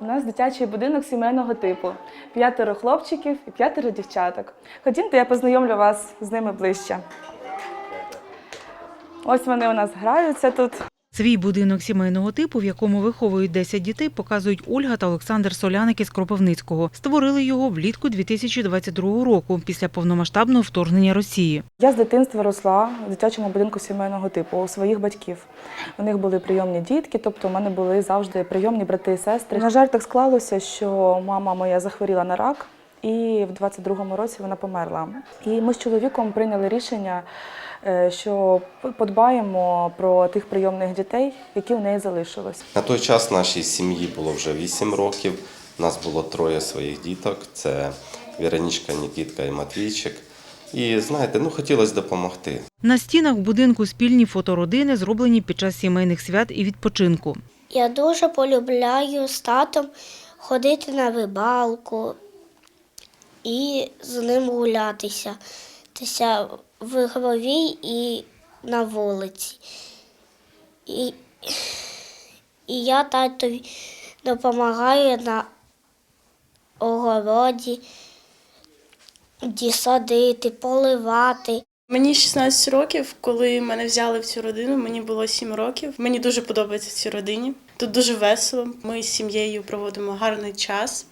У нас дитячий будинок сімейного типу. П'ятеро хлопчиків і п'ятеро дівчаток. Ходімте, я познайомлю вас з ними ближче. Ось вони у нас граються тут. Свій будинок сімейного типу, в якому виховують 10 дітей, показують Ольга та Олександр Соляники з Кропивницького. Створили його влітку 2022 року після повномасштабного вторгнення Росії. Я з дитинства росла в дитячому будинку сімейного типу у своїх батьків. У них були прийомні дітки, тобто у мене були завжди прийомні брати і сестри. На жаль, так склалося, що мама моя захворіла на рак, і в 22-му році вона померла. І ми з чоловіком прийняли рішення, що подбаємо про тих прийомних дітей, які у неї залишились. На той час нашій сім'ї було вже 8 років. У нас було троє своїх діток: це Віронічка, Нікітка і Матвійчик. І знаєте, ну хотілося допомогти. На стінах будинку спільні фотородини, зроблені під час сімейних свят і відпочинку. Я дуже полюбляю з татом ходити на рибалку і з ним гулятися. В голові і на вулиці. І, і я татові допомагаю на огороді ді садити, поливати. Мені 16 років, коли мене взяли в цю родину, мені було 7 років. Мені дуже подобається в цій родині. Тут дуже весело. Ми з сім'єю проводимо гарний час.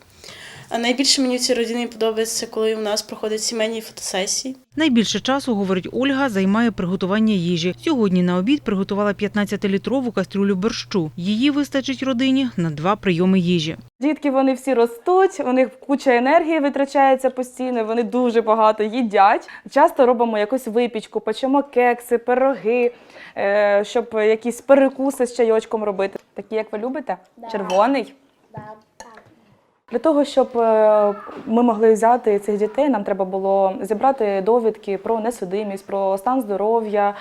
А найбільше мені в цій родині подобається, коли у нас проходять сімейні фотосесії. Найбільше часу, говорить Ольга, займає приготування їжі. Сьогодні на обід приготувала 15-літрову кастрюлю борщу. Її вистачить родині на два прийоми їжі. Дітки вони всі ростуть, у них куча енергії витрачається постійно, вони дуже багато їдять. Часто робимо якусь випічку, печемо кекси, пироги, е, щоб якісь перекуси з чайочком робити. Такі, як ви любите? Червоний. Для того, щоб е, ми могли взяти цих дітей, нам треба було зібрати довідки про несудимість, про стан здоров'я.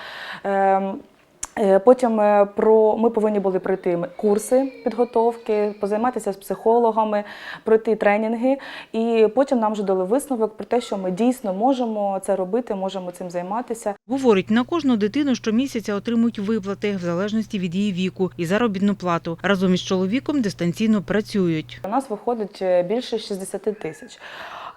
Е, Потім е, про ми повинні були пройти курси підготовки, позайматися з психологами, пройти тренінги. І потім нам вже дали висновок про те, що ми дійсно можемо це робити, можемо цим займатися. Говорить, на кожну дитину щомісяця отримують виплати в залежності від її віку і заробітну плату. Разом із чоловіком дистанційно працюють. У нас виходить е, більше 60 тисяч.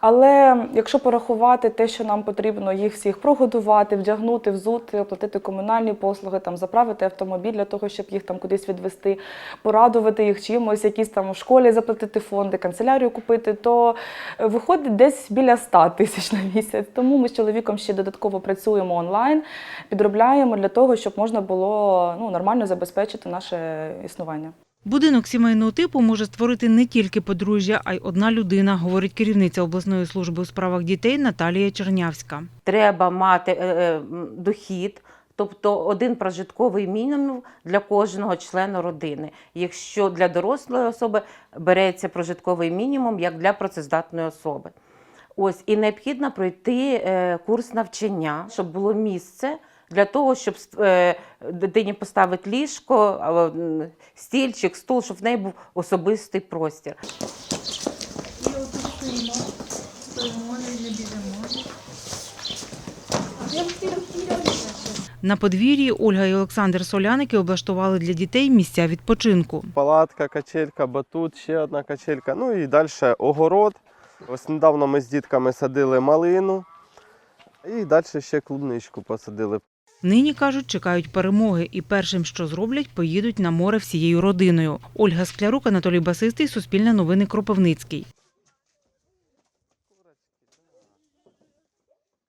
Але якщо порахувати те, що нам потрібно їх всіх прогодувати, вдягнути, взути, оплатити комунальні послуги, там заправити автомобіль для того, щоб їх там кудись відвести, порадувати їх чимось, якісь там в школі заплатити фонди, канцелярію купити, то виходить десь біля 100 тисяч на місяць. Тому ми з чоловіком ще додатково працюємо онлайн, підробляємо для того, щоб можна було ну, нормально забезпечити наше існування. Будинок сімейного типу може створити не тільки подружжя, а й одна людина, говорить керівниця обласної служби у справах дітей Наталія Чернявська. треба мати е, е, дохід, тобто один прожитковий мінімум для кожного члена родини. Якщо для дорослої особи береться прожитковий мінімум як для працездатної особи. Ось і необхідно пройти е, курс навчання, щоб було місце для того, щоб е, дитині поставити ліжко, стільчик, стул, щоб в неї був особистий простір. На подвір'ї Ольга і Олександр Соляники облаштували для дітей місця відпочинку. Палатка, качелька, батут, ще одна качелька. Ну і далі огород. Ось недавно ми з дітками садили малину. І далі ще клубничку посадили. Нині кажуть, чекають перемоги, і першим, що зроблять, поїдуть на море всією родиною. Ольга Склярук, Анатолій Басистий, Суспільне новини Кропивницький.